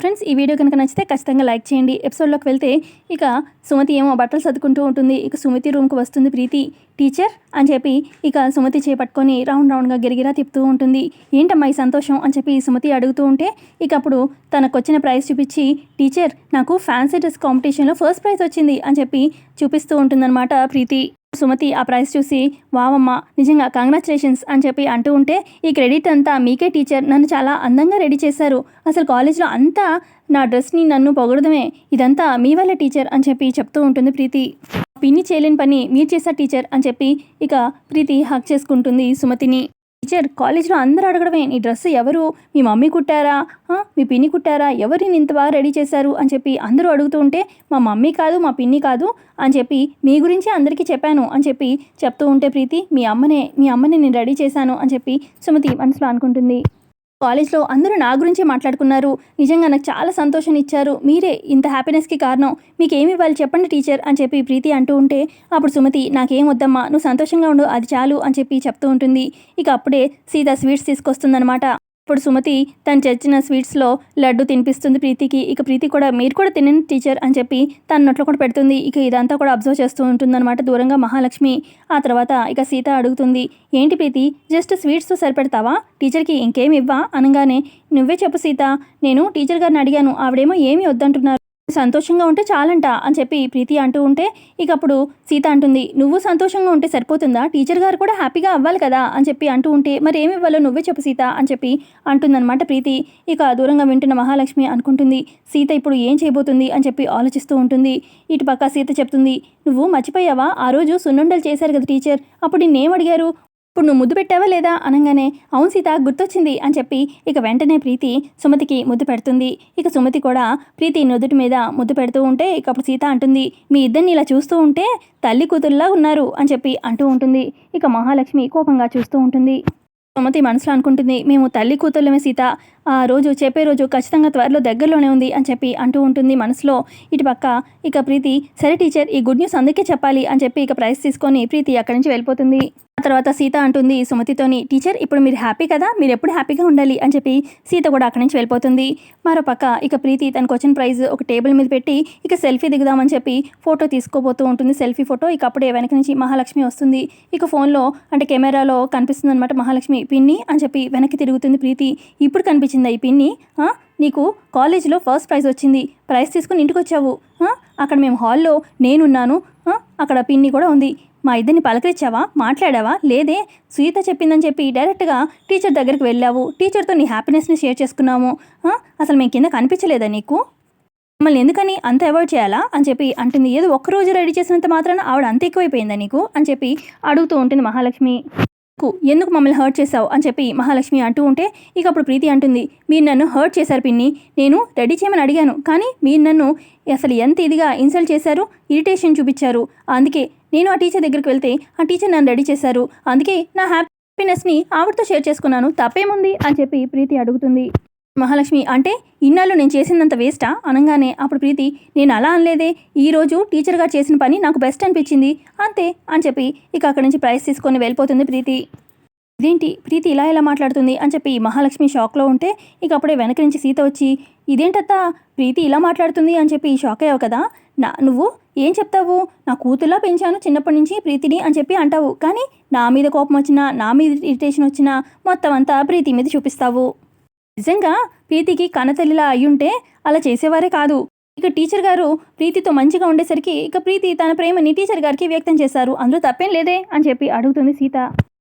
Friends ఈ video కనుక నచ్చితే ఖచ్చితంగా లైక్ చేయండి. ఎపిసోడ్లోకి వెళ్తే ఇక సుమతి ఏమో బట్టలు సర్దుకుంటూ ఉంటుంది. ఇక సుమతి రూమ్కి వస్తుంది ప్రీతి టీచర్ అని చెప్పి ఇక సుమతి చేపట్టుకొని రౌండ్ రౌండ్గా గిరిగిరా తిప్పుతూ ఉంటుంది. ఏంటమ్మా ఈ సంతోషం? అని చెప్పి సుమతి అడుగుతూ ఉంటే ఇక అప్పుడు తనకు వచ్చిన ప్రైజ్ చూపించి టీచర్ నాకు ఫ్యాన్సీ డ్రెస్ కాంపిటీషన్లో ఫస్ట్ ప్రైజ్ వచ్చింది అని చెప్పి చూపిస్తూ ఉంటుందన్నమాట ప్రీతి. సుమతి ఆ ప్రైజ్ చూసి వావమ్మ నిజంగా కంగ్రాచులేషన్స్ అని చెప్పి అంటూ ఉంటే ఈ క్రెడిట్ అంతా మీకే టీచర్ నన్ను చాలా అందంగా రెడీ చేశారు. అసలు కాలేజ్లో అంతా నా డ్రెస్ని నన్ను పొగడమే ఇదంతా మీ వల్ల టీచర్ అని చెప్పి చెప్తూ ఉంటుంది ప్రీతి. పిన్ని చేయలేని పని మీరు చేశారు టీచర్ అని చెప్పి ఇక ప్రీతి హక్ చేసుకుంటుంది సుమతిని. టీచర్ కాలేజ్లో అందరూ అడగడమే నీ డ్రెస్ ఎవరు? మీ మమ్మీ కుట్టారా? మీ పిన్ని కుట్టారా? ఎవరు నేను ఇంత బాగా రెడీ చేశారు? అని చెప్పి అందరూ అడుగుతూ ఉంటే మా మమ్మీ కాదు మా పిన్ని కాదు అని చెప్పి మీ గురించి అందరికీ చెప్పాను అని చెప్పి చెప్తూ ఉంటే ప్రీతి మీ అమ్మనే మీ అమ్మని నేను రెడీ చేశాను అని చెప్పి సుమతి మనసులో అనుకుంటుంది. కాలేజ్లో అందరూ నా గురించే మాట్లాడుకున్నారు. నిజంగా నాకు చాలా సంతోషం ఇచ్చారు. మీరే ఇంత హ్యాపీనెస్కి కారణం. మీకు ఏమి ఇవ్వాలి చెప్పండి టీచర్ అని చెప్పి ప్రీతి అంటూ ఉంటే అప్పుడు సుమతి నాకేం వద్దమ్మా నువ్వు సంతోషంగా ఉండు అది చాలు అని చెప్పి చెప్తూ ఉంటుంది. ఇక అప్పుడే సీత స్వీట్స్ తీసుకొస్తుందనమాట ఇప్పుడు సుమతి తను తెచ్చిన స్వీట్స్లో లడ్డు తినిపిస్తుంది ప్రీతికి. ఇక ప్రీతి కూడా మీరు కూడా తినండి టీచర్ అని చెప్పి తన నోట్లో కూడా పెడుతుంది. ఇక ఇదంతా కూడా అబ్జర్వ్ చేస్తూ ఉంటుందన్నమాట దూరంగా మహాలక్ష్మి. ఆ తర్వాత ఇక సీత అడుగుతుంది ఏంటి ప్రీతి జస్ట్ స్వీట్స్తో సరిపెడతావా? టీచర్కి ఇంకేమి ఇవ్వా? అనగానే నువ్వే చెప్పు సీత నేను టీచర్ గారిని అడిగాను ఆవిడేమో ఏమీ వద్దంటున్నారు. సంతోషంగా ఉంటే చాలంట అని చెప్పి ప్రీతి అంటూ ఉంటే ఇక అప్పుడు సీత అంటుంది నువ్వు సంతోషంగా ఉంటే సరిపోతుందా? టీచర్ గారు కూడా హ్యాపీగా అవ్వాలి కదా? అని చెప్పి అంటూ ఉంటే మరి ఏమి ఇవ్వాలో నువ్వే చెప్పు సీత అని చెప్పి అంటుందన్నమాట ప్రీతి. ఇక దూరంగా వింటున్న మహాలక్ష్మి అనుకుంటుంది సీత ఇప్పుడు ఏం చేయబోతుంది? అని చెప్పి ఆలోచిస్తూ ఉంటుంది. ఇటు పక్క సీత చెప్తుంది నువ్వు మర్చిపోయావా? ఆ రోజు సున్నుండలు చేశారు కదా టీచర్ అప్పుడు నేనేం అడిగారు? ఇప్పుడు నువ్వు ముద్దు పెట్టావా లేదా అనగానే అవును సీత గుర్తొచ్చింది అని చెప్పి ఇక వెంటనే ప్రీతి సుమతికి ముద్దు పెడుతుంది. ఇక సుమతి కూడా ప్రీతి నుదుటి మీద ముద్దు పెడుతూ ఉంటే ఇక అప్పుడు సీత అంటుంది మీ ఇద్దరిని ఇలా చూస్తూ ఉంటే తల్లి కూతురులా ఉన్నారు అని చెప్పి అంటూ ఉంటుంది. ఇక మహాలక్ష్మి కోపంగా చూస్తూ ఉంటుంది. సుమతి మనసులో అనుకుంటుంది మేము తల్లి కూతుర్లమే సీత. ఆ రోజు చెప్పే రోజు ఖచ్చితంగా త్వరలో దగ్గరలోనే ఉంది అని చెప్పి అంటూ ఉంటుంది మనసులో. ఇటు పక్క ఇక ప్రీతి సరే టీచర్ ఈ గుడ్ న్యూస్ అందుకే చెప్పాలి అని చెప్పి ఇక ప్రైజ్ తీసుకొని ప్రీతి అక్కడి నుంచి వెళ్ళిపోతుంది. ఆ తర్వాత సీత అంటుంది సుమతితోని టీచర్ ఇప్పుడు మీరు హ్యాపీ కదా? మీరు ఎప్పుడు హ్యాపీగా ఉండాలి అని చెప్పి సీత కూడా అక్కడి నుంచి వెళ్ళిపోతుంది. మరో పక్క ఇక ప్రీతి తనకు వచ్చిన ప్రైజ్ ఒక టేబుల్ మీద పెట్టి ఇక సెల్ఫీ దిగుదామని చెప్పి ఫోటో తీసుకోబోతూ ఉంటుంది. సెల్ఫీ ఫోటో ఇక అప్పుడే వెనక నుంచి మహాలక్ష్మి వస్తుంది. ఇక ఫోన్లో అంటే కెమెరాలో కనిపిస్తుంది అనమాట మహాలక్ష్మి. పిన్ని అని చెప్పి వెనక్కి తిరుగుతుంది ప్రీతి. ఇప్పుడు కనిపించిందా ఈ పిన్ని. నీకు కాలేజీలో ఫస్ట్ ప్రైజ్ వచ్చింది. ప్రైజ్ తీసుకుని ఇంటికి వచ్చావు. అక్కడ మేము హాల్లో నేనున్నాను. అక్కడ పిన్ని కూడా ఉంది. మా ఇద్దరిని పలకరించావా? మాట్లాడావా? లేదే. సునీత చెప్పిందని చెప్పి డైరెక్ట్గా టీచర్ దగ్గరికి వెళ్ళావు. టీచర్తో నీ హ్యాపీనెస్ని షేర్ చేసుకున్నాము. అసలు మేము కింద కనిపించలేదా నీకు? మమ్మల్ని ఎందుకని అంత అవాయిడ్ చేయాలా? అని చెప్పి అంటుంది. ఏదో ఒక్కరోజు రెడీ చేసినంత మాత్రాన ఆవిడ అంత ఎక్కువైపోయిందా నీకు? అని చెప్పి అడుగుతూ ఉంటుంది మహాలక్ష్మి. కు ఎందుకు మమ్మల్ని హర్ట్ చేశావు? అని చెప్పి మహాలక్ష్మి అంటూ ఉంటే ఇక అప్పుడు ప్రీతి అంటుంది మీరు నన్ను హర్ట్ చేశారు పిన్ని. నేను రెడీ చేయమని అడిగాను. కానీ మీరు నన్ను అసలు ఎంత ఇదిగా ఇన్సల్ట్ చేశారు? ఇరిటేషన్ చూపించారు. అందుకే నేను ఆ టీచర్ దగ్గరికి వెళ్తే ఆ టీచర్ నన్ను రెడీ చేశారు. అందుకే నా హ్యాపీనెస్ని ఆవిడతో షేర్ చేసుకున్నాను. తప్పేముంది? అని చెప్పి ప్రీతి అడుగుతుంది. మహాలక్ష్మి అంటే ఇన్నాళ్ళు నేను చేసినంత వేస్టా? అనగానే అప్పుడు ప్రీతి నేను అలా అనలేదే. ఈరోజు టీచర్ గారు చేసిన పని నాకు బెస్ట్ అనిపించింది. అంతే అని చెప్పి ఇక అక్కడి నుంచి ప్రైజ్ తీసుకొని వెళ్ళిపోతుంది ప్రీతి. ఇదేంటి? ప్రీతి ఇలా ఎలా మాట్లాడుతుంది అని చెప్పి మహాలక్ష్మి షాక్లో ఉంటే ఇక అప్పుడే వెనక నుంచి సీత వచ్చి ఇదేంటత్తా? ప్రీతి ఇలా మాట్లాడుతుంది అని చెప్పి షాక్ అయ్యావు కదా? నా నువ్వు ఏం చెప్తావు? నా కూతుర్లా పెంచాను చిన్నప్పటి నుంచి ప్రీతిని అని చెప్పి అంటావు. కానీ నా మీద కోపం వచ్చినా నా మీద ఇరిటేషన్ వచ్చినా మొత్తం అంతా ప్రీతి మీద చూపిస్తావు. నిజంగా ప్రీతికి కన్నతల్లిలా అయ్యుంటే అలా చేసేవారే కాదు. ఇక టీచర్ గారు ప్రీతితో మంచిగా ఉండేసరికి ఇక ప్రీతి తన ప్రేమని టీచర్ గారికి వ్యక్తం చేశారు. అందులో తప్పేం లేదే అని చెప్పి అడుగుతుంది సీత.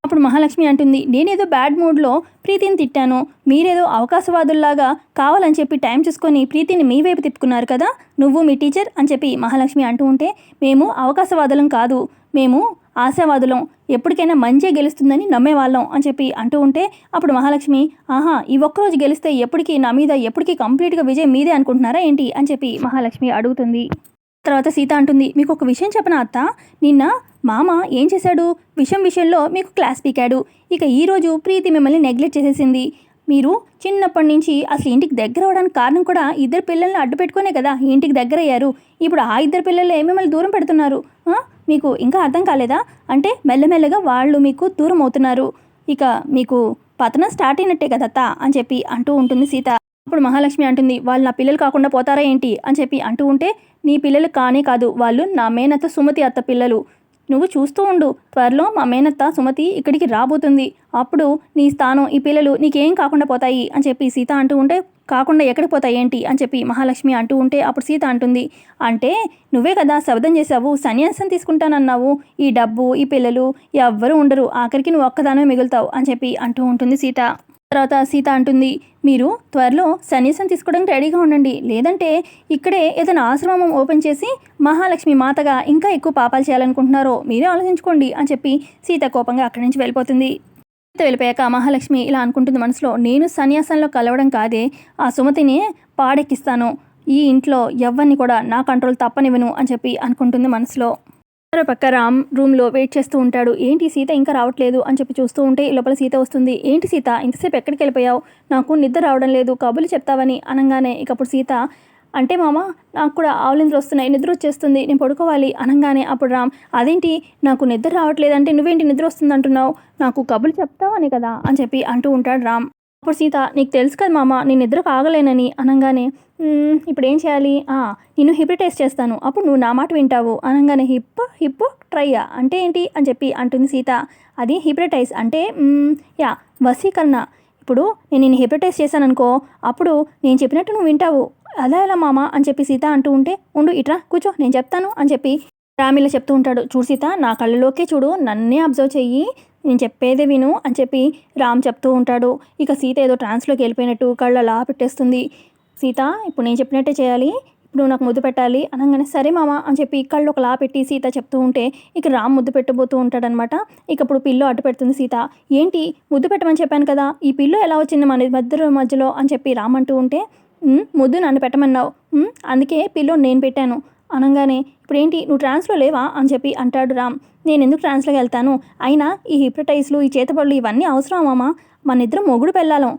అప్పుడు మహాలక్ష్మి అంటుంది నేనేదో బ్యాడ్ మూడ్లో ప్రీతిని తిట్టాను. మీరేదో అవకాశవాదుల్లాగా కావాలని చెప్పి టైం చూసుకొని ప్రీతిని మీ వైపు తిప్పుకున్నారు కదా. నువ్వు మీ టీచర్ అని చెప్పి మహాలక్ష్మి అంటూ ఉంటే మేము అవకాశవాదులం కాదు. మేము ఆశావాదులం ఎప్పటికైనా మంచే గెలుస్తుందని నమ్మేవాళ్ళం అని చెప్పి అంటూ ఉంటే అప్పుడు మహాలక్ష్మి ఆహా ఈ ఒక్కరోజు గెలిస్తే ఎప్పటికీ నా మీద ఎప్పటికీ కంప్లీట్గా విజయం మీదే అనుకుంటున్నారా ఏంటి? అని చెప్పి మహాలక్ష్మి అడుగుతుంది. తర్వాత సీత అంటుంది మీకు ఒక విషయం చెప్పనా అత్త? నిన్న మామ ఏం చేశాడు? విషయం విషయంలో మీకు క్లాస్ పీకాడు. ఇక ఈరోజు ప్రీతి మిమ్మల్ని నెగ్లెక్ట్ చేసేసింది. మీరు చిన్నప్పటి నుంచి అసలు ఇంటికి దగ్గర అవడానికి కారణం కూడా ఇద్దరు పిల్లల్ని అడ్డు పెట్టుకునే కదా ఇంటికి దగ్గర అయ్యారు ఇప్పుడు ఆ ఇద్దరు పిల్లలే మిమ్మల్ని దూరం పెడుతున్నారు. మీకు ఇంకా అర్థం కాలేదా? అంటే మెల్లమెల్లగా వాళ్ళు మీకు దూరం అవుతున్నారు ఇక మీకు పతనం స్టార్ట్ అయినట్టే కదత్తా అని చెప్పి అంటూ ఉంటుంది సీత. అప్పుడు మహాలక్ష్మి అంటుంది వాళ్ళు నా పిల్లలు కాకుండా పోతారా ఏంటి? అని చెప్పి అంటూ ఉంటే నీ పిల్లలు కానే కాదు. వాళ్ళు నా మేనత్త సుమతి అత్త పిల్లలు. నువ్వు చూస్తూ ఉండు. త్వరలో మా మేనత్త సుమతి ఇక్కడికి రాబోతుంది. అప్పుడు నీ స్థానం ఈ పిల్లలు నీకేం కాకుండా పోతాయి. అని చెప్పి సీత అంటూ ఉంటే కాకుండా ఎక్కడికి పోతాయి ఏంటి అని చెప్పి మహాలక్ష్మి అంటూ ఉంటే అప్పుడు సీత అంటుంది అంటే నువ్వే కదా శబ్దం చేసావు సన్యాసం తీసుకుంటానన్నావు. ఈ డబ్బు ఈ పిల్లలు ఎవ్వరూ ఉండరు. ఆఖరికి నువ్వు ఒక్కదానమే మిగులుతావు అని చెప్పి అంటూ ఉంటుంది సీత. తర్వాత సీత అంటుంది మీరు త్వరలో సన్యాసం తీసుకోవడానికి రెడీగా ఉండండి. లేదంటే ఇక్కడే ఏదైనా ఆశ్రమం ఓపెన్ చేసి మహాలక్ష్మి మాతగా ఇంకా ఎక్కువ పాపాలు చేయాలనుకుంటున్నారో మీరే ఆలోచించుకోండి అని చెప్పి సీత కోపంగా అక్కడి నుంచి వెళ్ళిపోతుంది. వెళ్ళిపోయాక మహాలక్ష్మి ఇలా అనుకుంటుంది మనసులో. నేను సన్యాసంలో కలవడం కాదే. ఆ సుమతిని పాడెక్కిస్తాను. ఈ ఇంట్లో ఎవరిని కూడా నా కంట్రోల్ తప్పనివ్వను అని చెప్పి అనుకుంటుంది మనసులో. మరో పక్క రామ్ రూమ్లో వెయిట్ చేస్తూ ఉంటాడు. ఏంటి సీత ఇంకా రావట్లేదు? అని చెప్పి చూస్తూ ఉంటే ఈ లోపల సీత వస్తుంది. ఏంటి సీత ఇంతసేపు ఎక్కడికి వెళ్ళిపోయావు? నాకు నిద్ర రావడం లేదు. కబులు చెప్తావని అనగానే ఇకప్పుడు సీత అంటే మామ నాకు కూడా ఆవులిందులు వస్తున్నాయి నిద్ర వచ్చేస్తుంది నేను పడుకోవాలి అనగానే అప్పుడు రామ్ అదేంటి? నాకు నిద్ర రావట్లేదు అంటే నువ్వేంటి నిద్ర వస్తుంది అంటున్నావు నాకు కబుర్లు చెప్తావని కదా? అని చెప్పి అంటూ ఉంటాడు రామ్. అప్పుడు సీత నీకు తెలుసు కదా మామ నేను నిద్ర కాగలేనని అనగానే ఇప్పుడు ఏం చేయాలి నేను హిప్రిటైజ్ చేస్తాను అప్పుడు నువ్వు నా మాట వింటావు అనగానే హిప్ హిప్ ట్రైయా అంటే ఏంటి? అని చెప్పి అంటుంది సీత అది హిప్రిటైజ్ అంటే యా వసీకరణ ఇప్పుడు నేను నేను హిప్రిటైజ్ చేశాను అనుకో అప్పుడు నేను చెప్పినట్టు నువ్వు వింటావు. అలా ఎలా మామ అని చెప్పి సీత అంటూ ఉంటే ఉండు ఇట్రా కూర్చో నేను చెప్తాను అని చెప్పి రామిల చెప్తూ ఉంటాడు. చూడు సీత నా కళ్ళలోకే చూడు నన్నే అబ్జర్వ్ చెయ్యి నేను చెప్పేదే విను అని చెప్పి రామ్ చెప్తూ ఉంటాడు. ఇక సీత ఏదో ట్రాన్స్లోకి వెళ్ళిపోయినట్టు కళ్ళలా పెట్టేస్తుంది. సీత ఇప్పుడు నేను చెప్పినట్టే చేయాలి ఇప్పుడు నాకు ముద్దు పెట్టాలి అనగానే సరే మామ అని చెప్పి కళ్ళు ఒకలా పెట్టి సీత చెప్తూ ఉంటే ఇక రామ్ ముద్దు పెట్టబోతూ ఉంటాడనమాట. ఇక ఇప్పుడు పిల్లో అడ్డు పెడుతుంది సీత. ఏంటి ముద్దు పెట్టమని చెప్పాను కదా ఈ పిల్లో ఎలా వచ్చింది మన మధ్య మధ్యలో అని చెప్పి రామ్ అంటూ ఉంటే ముద్దు నన్ను పెట్టమన్నావు. అందుకే పిల్లో నేను పెట్టాను. అనగానే ఇప్పుడేంటి? నువ్వు ట్రాన్స్లో లేవా? అని చెప్పి అంటాడు రామ్. నేను ఎందుకు ట్రాన్స్లోకి వెళ్తాను? అయినా ఈ హిప్రటైజ్లు ఈ చేతబడులు ఇవన్నీ అవసరమామా మన ఇద్దరం మొగుడు పెళ్ళాలం.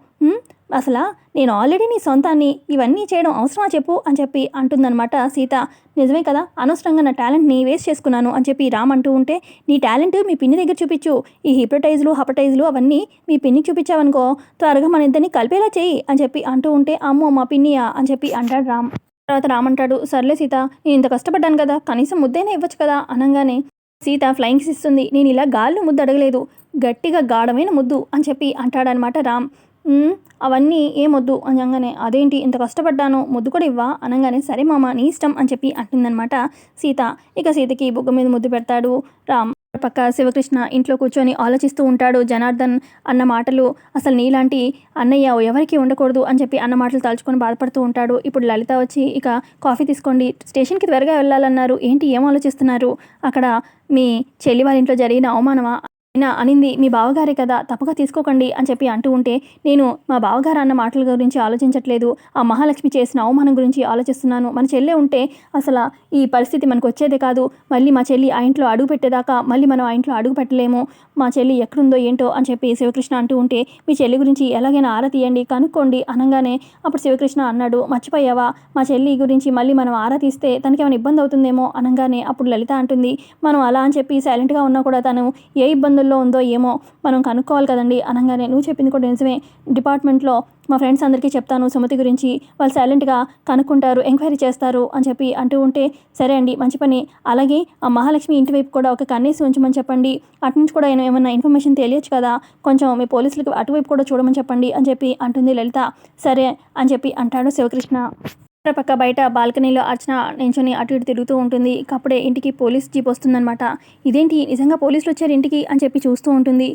అసలా అసలు నేను ఆల్రెడీ నీ సొంతాన్ని ఇవన్నీ చేయడం అవసరమా చెప్పు అని చెప్పి అంటుందన్నమాట సీత. నిజమే కదా అనవసరంగా నా టాలెంట్ని వేస్ట్ చేసుకున్నాను అని చెప్పి రామ్ అంటూ ఉంటే నీ టాలెంట్ మీ పిన్ని దగ్గర చూపించు. ఈ హిప్రటైజ్లు హపటైజ్లు అవన్నీ మీ పిన్నికి చూపించావనుకో త్వరగా మన ఇద్దరిని కలిపేలా చేయి అని చెప్పి అంటూ ఉంటే అమ్మో మా పిన్నియా అని చెప్పి అంటాడు రామ్. తర్వాత రామ్ అంటాడు సర్లే సీత నేను ఇంత కష్టపడ్డాను కదా కనీసం ముద్దైనా ఇవ్వచ్చు కదా అనగానే. సీత ఫ్లయింగ్స్ ఇస్తుంది నేను ఇలా గాల్లో ముద్దు అడగలేదు. గట్టిగా గాఢమైన ముద్దు అని చెప్పి అంటాడనమాట రామ్. అవన్నీ ఏమొద్దు అనగానే అదేంటి ఇంత కష్టపడ్డాను ముద్దు కూడా ఇవ్వా? అనగానే సరే మామ నీ ఇష్టం అని చెప్పి అంటుందన్నమాట సీత. ఇక సీతకి బుగ్గ మీద ముద్దు పెడతాడు రామ్. పక్క శివకృష్ణ ఇంట్లో కూర్చొని ఆలోచిస్తూ ఉంటాడు జనార్దన్ అన్న మాటలు. అసలు నీలాంటి అన్నయ్య ఎవరికి ఉండకూడదు అని చెప్పి అన్న మాటలు తలుచుకొని బాధపడుతూ ఉంటాడు. ఇప్పుడు లలిత వచ్చి ఇక కాఫీ తీసుకోండి స్టేషన్కి త్వరగా వెళ్ళాలన్నారు. ఏంటి ఏం ఆలోచిస్తున్నారు? అక్కడ మీ చెల్లి వాళ్ళ ఇంట్లో జరిగిన అవమానమా? అయినా అనింది మీ బావగారే కదా తప్పుగా తీసుకోకండి అని చెప్పి అంటూ ఉంటే నేను మా బావగారు అన్న మాటల గురించి ఆలోచించట్లేదు. ఆ మహాలక్ష్మి చేసిన అవమానం గురించి ఆలోచిస్తున్నాను. మన చెల్లె ఉంటే అసలు ఈ పరిస్థితి మనకు వచ్చేదే కాదు. మళ్ళీ మా చెల్లి ఆ ఇంట్లో అడుగు పెట్టేదాకా మళ్ళీ మనం ఆ ఇంట్లో అడుగు పెట్టలేము. మా చెల్లి ఎక్కడుందో ఏంటో అని చెప్పి శివకృష్ణ అంటూ ఉంటే మీ చెల్లి గురించి ఎలాగైనా ఆరా తీయండి కనుక్కోండి అనగానే అప్పుడు శివకృష్ణ అన్నాడు మర్చిపోయావా? మా చెల్లి గురించి మళ్ళీ మనం ఆరా తీస్తే తనకి ఏమైనా ఇబ్బంది అవుతుందేమో అనగానే అప్పుడు లలిత అంటుంది మనం అలా అని చెప్పి సైలెంట్గా ఉన్నా కూడా తను ఏ ఇబ్బందుల్లో ఉందో ఏమో మనం కనుక్కోవాలి కదండి. అనగానే నువ్వు చెప్పింది కూడా నిజమే. డిపార్ట్మెంట్లో మా ఫ్రెండ్స్ అందరికీ చెప్తాను సుమతి గురించి. వాళ్ళు సైలెంట్గా కనుక్కుంటారు ఎంక్వైరీ చేస్తారు అని చెప్పి అంటూ ఉంటే సరే అండి మంచి పని. అలాగే ఆ మహాలక్ష్మి ఇంటి వైపు కూడా ఒక కన్నేసి ఉంచమని చెప్పండి. అటు నుంచి కూడా ఏమైనా ఇన్ఫర్మేషన్ తెలియచ్చు కదా. కొంచెం మీ పోలీసులకు అటువైపు కూడా చూడమని చెప్పండి అని చెప్పి అంటుంది లలిత. సరే అని చెప్పి అంటాడు శివకృష్ణ. పక్క బయట బాల్కనీలో అర్చన నించుని అటు ఇటు తిరుగుతూ ఉంటుంది. అప్పుడే ఇంటికి పోలీస్ జీప్ వస్తుందన్నమాట. ఇదేంటి? నిజంగా పోలీసులు వచ్చారు ఇంటికి అని చెప్పి చూస్తూ ఉంటుంది.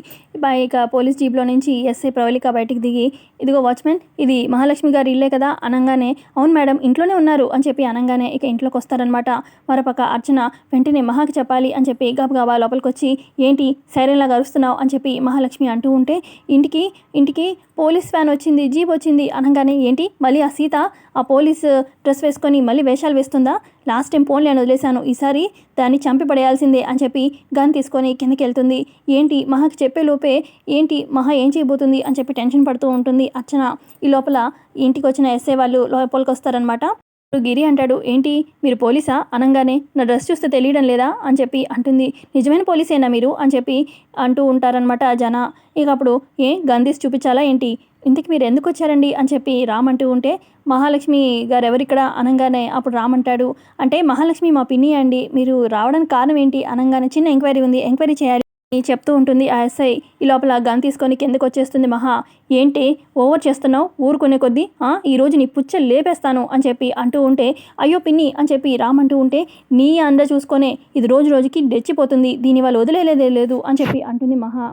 ఇక పోలీస్ జీప్లో నుంచి ఎస్ఐ ప్రవళిక బయటికి దిగి ఇదిగో వాచ్మెన్ ఇది మహాలక్ష్మి గారి ఇల్లే కదా అనగానే అవును మేడం ఇంట్లోనే ఉన్నారు అని చెప్పి అనగానే ఇక ఇంట్లోకి వస్తారనమాట మరోపక్క అర్చన వెంటనే మహాకి చెప్పాలి అని చెప్పి గబగబా లోపలికి వచ్చి ఏంటి సైరన్లా గరుస్తున్నావు అని చెప్పి మహాలక్ష్మి అంటూ ఉంటే ఇంటికి ఇంటికి పోలీస్ వ్యాన్ వచ్చింది జీప్ వచ్చింది అనగానే ఏంటి మళ్ళీ ఆ సీత ఆ పోలీస్ డ్రెస్ వేసుకొని మళ్ళీ వేషాలు వేస్తుందా? లాస్ట్ టైం ఫోన్లే అని వదిలేశాను. ఈసారి దాన్ని చంపి పడేయాల్సిందే అని చెప్పి గన్ తీసుకొని కిందకి వెళ్తుంది. ఏంటి? మహాకి చెప్పే లోపే ఏంటి? మహా ఏం చేయబోతుంది? అని చెప్పి టెన్షన్ పడుతూ ఉంటుంది అర్చన. ఈ లోపల ఇంటికి వచ్చిన ఎస్ఏ వాళ్ళు లోపలికి వస్తారనమాట ఇప్పుడు గిరి అంటాడు ఏంటి? మీరు పోలీసా? అనగానే. నా డ్రెస్ చూస్తే తెలియడం లేదా? అని చెప్పి అంటుంది. నిజమైన పోలీసేనా మీరు? అని చెప్పి అంటూ ఉంటారనమాట జన. ఇక అప్పుడు ఏ? గంధీస్ చూపించాలా ఏంటి? ఇంతకు మీరు ఎందుకు వచ్చారండి అని చెప్పి రామ్ అంటూ ఉంటే మహాలక్ష్మి గారు ఎవరిక్కడ అనగానే అప్పుడు రామంటాడు అంటే మహాలక్ష్మి మా పిన్ని అండి మీరు రావడానికి కారణం ఏంటి? అనగానే చిన్న ఎంక్వైరీ ఉంది ఎంక్వైరీ చేయాలి అని చెప్తూ ఉంటుంది ఆ ఎస్ఐ. ఈ లోపల గన్ తీసుకొని కిందకు వచ్చేస్తుంది మహా. ఏంటి? ఓవర్ చేస్తున్నావు? ఊరుకునే కొద్దీ ఈరోజు ఈ నీ పుచ్చ లేపేస్తాను అని చెప్పి అంటూ ఉంటే అయ్యో పిన్ని అని చెప్పి రామ్ అంటూ ఉంటే నీ అంద చూసుకొనే ఇది రోజు రోజుకి డెచ్చిపోతుంది దీని వల్ల వదిలేలేదే లేదు అని చెప్పి అంటుంది మహా.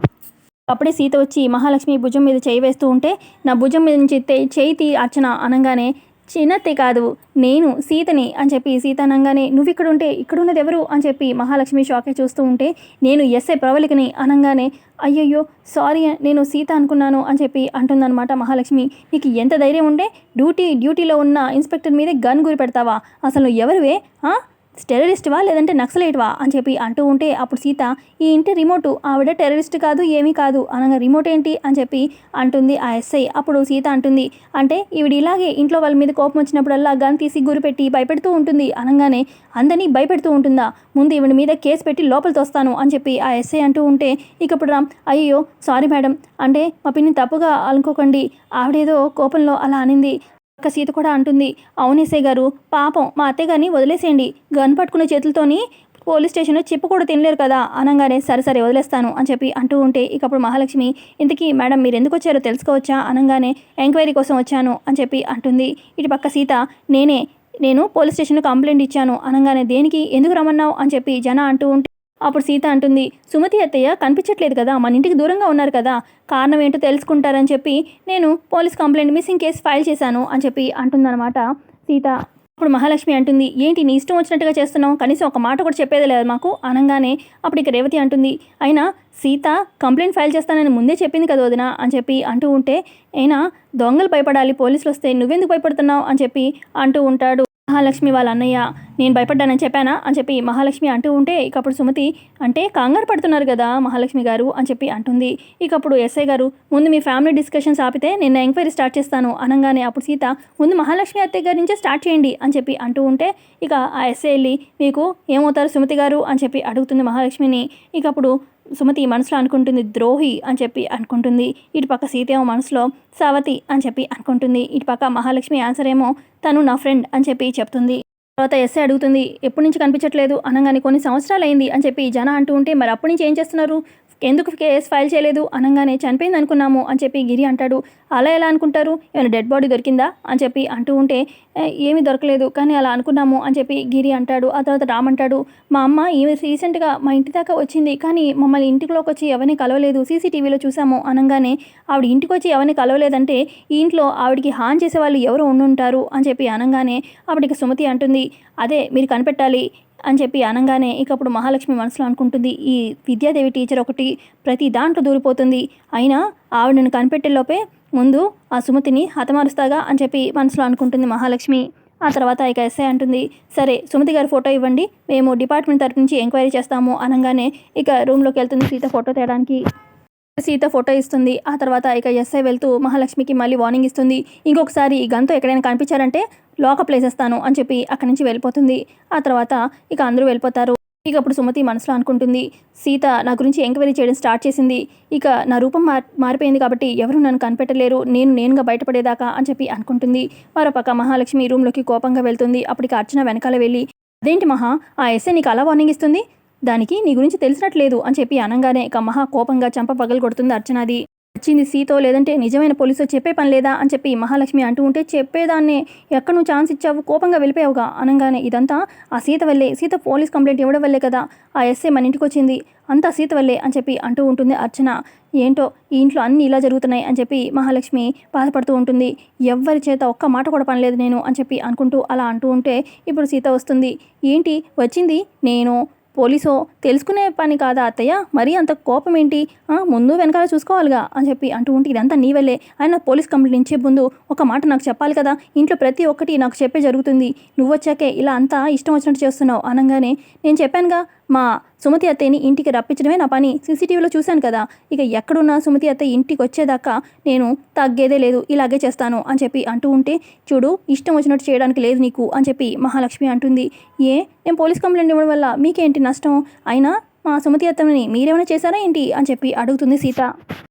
అప్పుడే సీత వచ్చి మహాలక్ష్మి భుజం మీద చేయి వేస్తూ ఉంటే నా భుజం మీద నుంచి చేయి తీ అర్చన అనగానే చిన్నత్తి కాదు నేను సీతని అని చెప్పి సీత అనగానే నువ్వు ఇక్కడ ఉంటే ఇక్కడున్నది ఎవరు? అని చెప్పి మహాలక్ష్మి షాకే చూస్తూ ఉంటే నేను ఎస్ఏ ప్రవళికని అనగానే అయ్యయ్యో సారీ నేను సీత అనుకున్నాను అని చెప్పి అంటుందన్నమాట మహాలక్ష్మి నీకు ఎంత ధైర్యం ఉంటే డ్యూటీ డ్యూటీలో ఉన్న ఇన్స్పెక్టర్ మీదే గన్ గురి పెడతావా? అసలు ఎవరువే? టెర్రరిస్ట్వా లేదంటే నక్సలైట్వా అని చెప్పి అంటూ ఉంటే అప్పుడు సీత ఈ ఇంటి రిమోటు ఆవిడ టెర్రరిస్ట్ కాదు ఏమీ కాదు అనగా రిమోట్ ఏంటి? అని చెప్పి అంటుంది ఆ ఎస్ఐ. అప్పుడు సీత అంటుంది అంటే ఈవిడ ఇలాగే ఇంట్లో వాళ్ళ మీద కోపం వచ్చినప్పుడల్లా గన్ తీసి గురిపెట్టి భయపెడుతూ ఉంటుంది అనగానే అందరినీ భయపెడుతూ ఉంటుందా? ముందు ఈవిడ మీద కేసు పెట్టి లోపల తోస్తాను అని చెప్పి ఆ ఎస్ఐ అంటూ ఉంటే ఇక ఇప్పుడు రామ్ అయ్యో సారీ మేడం అంటే మా పిన్ని తప్పుగా అనుకోకండి ఆవిడేదో కోపంలో అలా అనింది అక్క సీత కూడా అంటుంది. అవునేసే గారు పాపం మా అత్తయ్య గారిని వదిలేసేయండి. గన్ పట్టుకునే చేతులతోని పోలీస్ స్టేషన్లో చెప్పు కూడా తినలేరు కదా అనగానే సరే సరే వదిలేస్తాను అని చెప్పి అంటూ ఉంటే ఇకప్పుడు మహాలక్ష్మి ఇంతకీ మేడం మీరు ఎందుకు వచ్చారో తెలుసుకోవచ్చా? అనగానే ఎంక్వైరీ కోసం వచ్చాను అని చెప్పి అంటుంది. ఇటు పక్క సీత నేనే నేను పోలీస్ స్టేషన్లో కంప్లైంట్ ఇచ్చాను. అనగానే దేనికి? ఎందుకు రమ్మన్నావు? అని చెప్పి జన అంటూ ఉంటే అప్పుడు సీత అంటుంది సుమతి అత్తయ్య కనిపించట్లేదు కదా మన ఇంటికి దూరంగా ఉన్నారు కదా కారణం ఏంటో తెలుసుకుంటారని చెప్పి నేను police complaint missing case file చేశాను అని చెప్పి అంటుందన్నమాట సీత. అప్పుడు మహాలక్ష్మి అంటుంది ఏంటి నీ ఇష్టం వచ్చినట్టుగా చేస్తున్నావు? కనీసం ఒక మాట కూడా చెప్పేది లేదు మాకు అనగానే అప్పుడు ఇక రేవతి అంటుంది అయినా సీత కంప్లైంట్ ఫైల్ చేస్తానని ముందే చెప్పింది కదా వదిన అని చెప్పి అంటూ ఉంటే అయినా దొంగలు భయపడాలి పోలీసులు వస్తే నువ్వెందుకు భయపడుతున్నావు? అని చెప్పి అంటూ ఉంటాడు. మహాలక్ష్మి వాళ్ళ అన్నయ్య నేను భయపడ్డానని చెప్పానా? అని చెప్పి మహాలక్ష్మి అంటూ ఉంటే ఇక అప్పుడు సుమతి అంటే కంగారు పడుతున్నారు కదా మహాలక్ష్మి గారు అని చెప్పి అంటుంది. ఇక అప్పుడు ఎస్ఐ గారు ముందు మీ ఫ్యామిలీ డిస్కషన్స్ ఆపితే నేను ఎంక్వైరీ స్టార్ట్ చేస్తాను అనగానే అప్పుడు సీత ముందు మహాలక్ష్మి అత్తయ్య గారి నుంచే స్టార్ట్ చేయండి అని చెప్పి అంటూ ఉంటే ఇక ఆ ఎస్ఐ వెళ్ళి మీకు ఏమవుతారు సుమతి గారు? అని చెప్పి అడుగుతుంది మహాలక్ష్మిని. ఇక అప్పుడు సుమతి మనసులో అనుకుంటుంది ద్రోహి అని చెప్పి అనుకుంటుంది. ఇటు పక్క మనసులో సవతి అని చెప్పి అనుకుంటుంది. ఇటు పక్క మహాలక్ష్మి ఆన్సర్ ఏమో తను నా ఫ్రెండ్ అని చెప్పి చెప్తుంది. తర్వాత ఎస్ఏ అడుగుతుంది ఎప్పటి నుంచి కనిపించట్లేదు? అనగానే కొన్ని సంవత్సరాలు అయింది అని చెప్పి జన అంటూ ఉంటే మరి అప్పటి నుంచి ఏం చేస్తున్నారు? ఎందుకు కేసు ఫైల్ చేయలేదు? అనగానే చనిపోయింది అనుకున్నాము అని చెప్పి గిరి అంటాడు. అలా ఎలా అనుకుంటారు? ఏమైనా డెడ్ బాడీ దొరికిందా? అని చెప్పి అంటూ ఉంటే ఏమీ దొరకలేదు. కానీ అలా అనుకున్నాము అని చెప్పి గిరి అంటాడు. ఆ తర్వాత రామ్ అంటాడు మా అమ్మ ఈమె రీసెంట్గా మా ఇంటి దాకా వచ్చింది. కానీ మమ్మల్ని ఇంటిలోకి వచ్చి ఎవరిని కలవలేదు. సీసీటీవీలో చూసాము అనగానే ఆవిడ ఇంటికి వచ్చి ఎవరిని కలవలేదంటే ఈ ఇంట్లో ఆవిడికి హాన్ చేసే వాళ్ళు ఎవరు ఉండుంటారు అని చెప్పి అనగానే ఆవిడకి సుమతి అంటుంది. అదే మీరు కనిపెట్టాలి. అని చెప్పి అనగానే ఇక అప్పుడు మహాలక్ష్మి మనసులో అనుకుంటుంది ఈ విద్యాదేవి టీచర్ ఒకటి ప్రతి దాంట్లో దూరిపోతుంది. అయినా ఆవిడను కనిపెట్టే లోపే ముందు ఆ సుమతిని హతమారుస్తాగా అని చెప్పి మనసులో అనుకుంటుంది మహాలక్ష్మి. ఆ తర్వాత ఇక ఎస్ఐ అంటుంది సరే సుమతి గారి ఫోటో ఇవ్వండి మేము డిపార్ట్మెంట్ తరపు నుంచి ఎంక్వైరీ చేస్తాము అనగానే ఇక రూమ్లోకి వెళ్తుంది సీత ఫోటో తేయడానికి. సీత ఫోటో ఇస్తుంది ఆ తర్వాత ఇక ఎస్ఐ వెళ్తూ మహాలక్ష్మికి మళ్ళీ వార్నింగ్ ఇస్తుంది. ఇంకొకసారి ఈ గంతో ఎక్కడైనా కనిపించారంటే లాకప్ వేసేస్తాను అని చెప్పి అక్కడి నుంచి వెళ్ళిపోతుంది. ఆ తర్వాత ఇక అందరూ వెళ్ళిపోతారు. ఇక అప్పుడు సుమతి మనసులో అనుకుంటుంది సీత నా గురించి ఎంక్వైరీ చేయడం స్టార్ట్ చేసింది. ఇక నా రూపం మార్ మారిపోయింది కాబట్టి ఎవరు నన్ను కనిపెట్టలేరు. నేను నేనుగా బయటపడేదాకా అని చెప్పి అనుకుంటుంది. మరోపక్క మహాలక్ష్మి రూమ్లోకి కోపంగా వెళ్తుంది. అప్పటికి అర్చన వెనకాల వెళ్ళి అదేంటి మహా ఆ ఎస్ఏ నీకు అలా వార్నింగ్ ఇస్తుంది? దానికి నీ గురించి తెలిసినట్లేదు అని చెప్పి అనగానే ఇక మహా కోపంగా చంప పగలు కొడుతుంది అర్చనాది. వచ్చింది సీతో లేదంటే నిజమైన పోలీసు చెప్పే పని లేదా అని చెప్పి మహాలక్ష్మి అంటూ ఉంటే చెప్పేదాన్నే. ఎక్కడ నువ్వు ఛాన్స్ ఇచ్చావు కోపంగా వెళ్ళిపోయావుగా అనగానే ఇదంతా ఆ సీత వల్లే. సీత పోలీస్ కంప్లైంట్ ఇవ్వడం వల్లే కదా ఆ ఎస్ఏ మన ఇంటికి వచ్చింది. అంతా సీత వల్లే అని చెప్పి అంటూ ఉంటుంది అర్చన. ఏంటో ఈ ఇంట్లో అన్నీ ఇలా జరుగుతున్నాయి అని చెప్పి మహాలక్ష్మి బాధపడుతూ ఉంటుంది. ఎవ్వరి చేత ఒక్క మాట కూడా పనిలేదు నేను అని చెప్పి అనుకుంటూ అలా అంటూ ఉంటే ఇప్పుడు సీత వస్తుంది. ఏంటి? వచ్చింది? నేను. పోలీసో తెలుసుకునే పని కాదా అత్తయ్య? మరీ అంత కోపం ఏంటి ముందు వెనకాల చూసుకోవాలిగా అని చెప్పి అంటూ ఉంటే ఇదంతా నీ వెళ్ళే ఆయన పోలీస్ కంప్లైంట్ ఇచ్చే ముందు ఒక మాట నాకు చెప్పాలి కదా? ఇంట్లో ప్రతి ఒక్కటి నాకు చెప్పే జరుగుతుంది. నువ్వు వచ్చాకే ఇలా అంతా ఇష్టం వచ్చినట్టు చేస్తున్నావు అనగానే నేను చెప్పానుగా మా సుమతి అత్తయ్యని ఇంటికి రప్పించడమే నా పని. సీసీటీవీలో చూశాను కదా. ఇక ఎక్కడున్నా సుమతి అత్తయ్య ఇంటికి వచ్చేదాకా నేను తగ్గేదే లేదు. ఇలాగే చేస్తాను అని చెప్పి అంటూ ఉంటే చూడు ఇష్టం వచ్చినట్టు చేయడానికి లేదు నీకు అని చెప్పి మహాలక్ష్మి అంటుంది. ఏ? నేను పోలీస్ కంప్లైంట్ ఇవ్వడం వల్ల మీకేంటి నష్టం? అయినా మా సుమతి అత్తని మీరేమైనా చేశారా ఏంటి? అని చెప్పి అడుగుతుంది సీత.